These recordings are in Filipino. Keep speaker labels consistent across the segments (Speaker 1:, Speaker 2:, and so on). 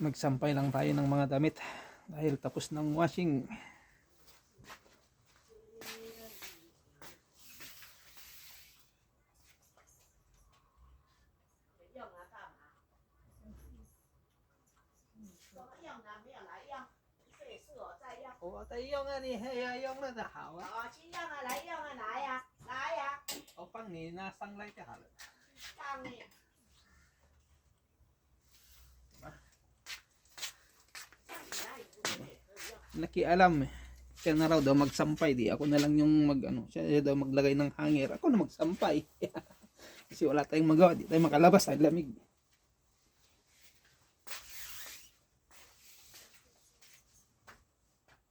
Speaker 1: magsampay lang tayo ng mga damit dahil tapos ng washing. Oh, tayo yung ani, hey, yung na dahawa.
Speaker 2: 哦，去样啊，来样啊，拿呀，拿呀，
Speaker 1: O pang ni nasang light ka halos.
Speaker 2: 当你。
Speaker 1: Nakialam eh. Siya na raw daw magsampay, di ako na lang yung mag ano, siya daw maglagay ng hanger. Ako na magsampay. Kasi wala tayong magawa, di tayo makalabas, ay lamig.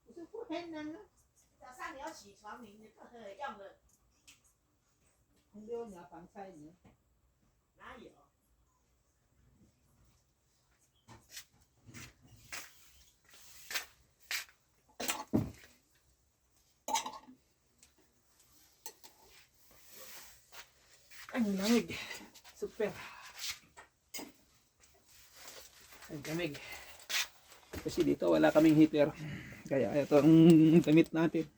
Speaker 2: 不是不可能啊！早上你要起床，你你不
Speaker 1: Ang lamig. Super. Ang lamig. Kasi dito wala kaming heater. Kaya ito ang damit natin.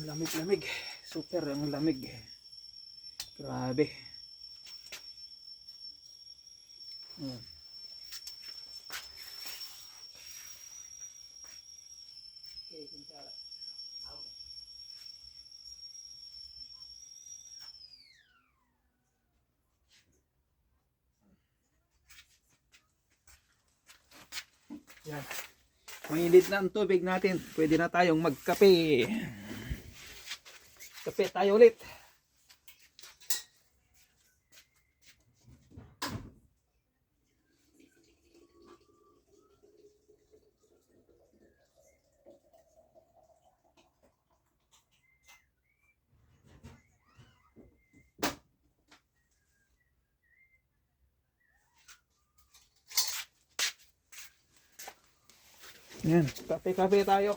Speaker 1: Ang lamig-lamig. Super ang lamig. Grabe. Hmm. Yan. Mainit na ang tubig natin. Pwede na tayong magkape. Kape tayo ulit. Yan, kape-kape tayo.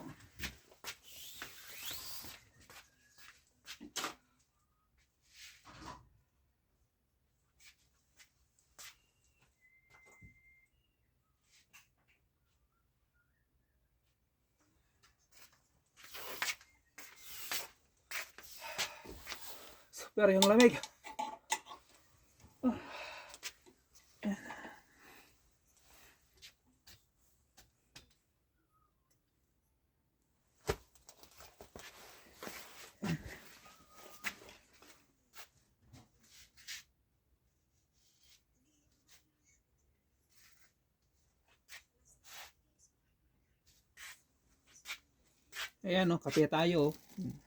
Speaker 1: Super yung lamig. Ayan o, kape tayo. oh.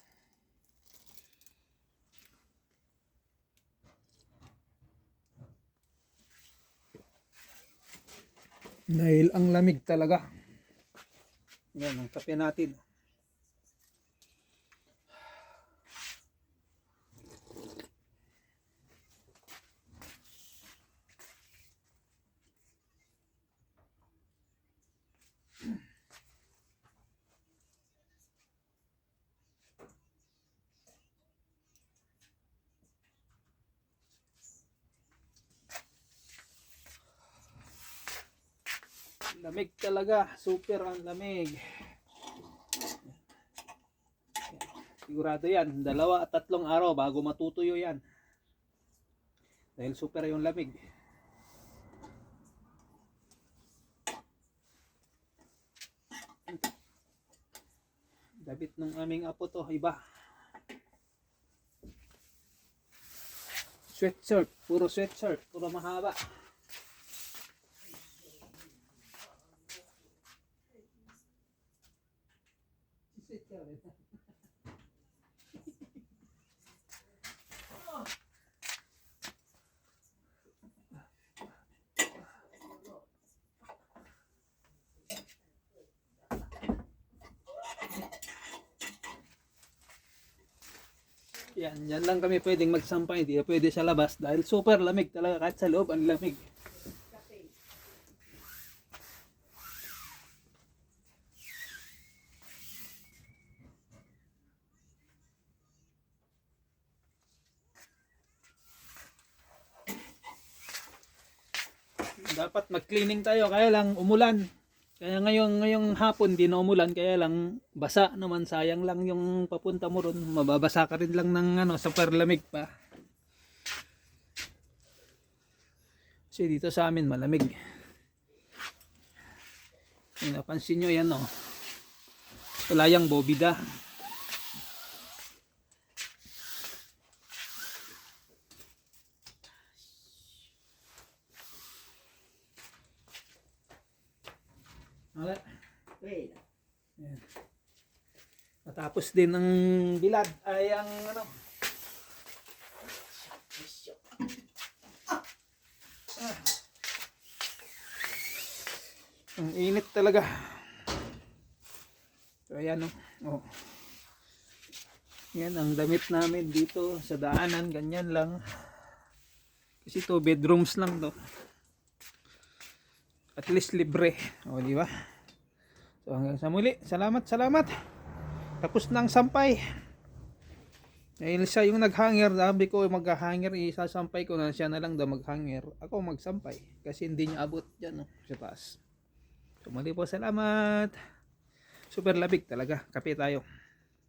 Speaker 1: Dahil ang lamig talaga. Yan ang kape natin. Lamig talaga. Super ang lamig. Sigurado yan. Dalawa at tatlong araw bago matutuyo yan. Dahil super yung lamig. Dabit ng aming apo to. Iba. Sweatshirt. Puro sweatshirt. Puro mahaba. ka rin. Yan, yan lang kami pwedeng magsampay. Hindi pwede sa labas dahil super lamig talaga kahit sa loob ang lamig. Dapat mag-cleaning tayo, kaya lang umulan. Kaya ngayong ngayong hapon di na umulan kaya lang basa naman sayang lang yung papunta mo ron. Mababasa ka rin lang ng ano super lamig pa. Kasi dito sa amin malamig. Kung napansin nyo yan oh. Wala yung bobida. Wala.
Speaker 2: Wait.
Speaker 1: Ayan. Matapos din ng bilad ay ang ano. Ah. Ang init talaga. So ayan o. Oh. Yan ang damit namin dito sa daanan. Ganyan lang. Kasi to bedrooms lang to. At least libre. O di ba? So hanggang sa muli. Salamat, salamat. Tapos na ang sampay. Dahil siya yung naghanger, sabi ko maghahanger, isasampay ko na siya na lang daw maghanger. Ako magsampay. Kasi hindi niya abot dyan no, sa taas. So muli po, salamat. Super labig talaga. Kape tayo.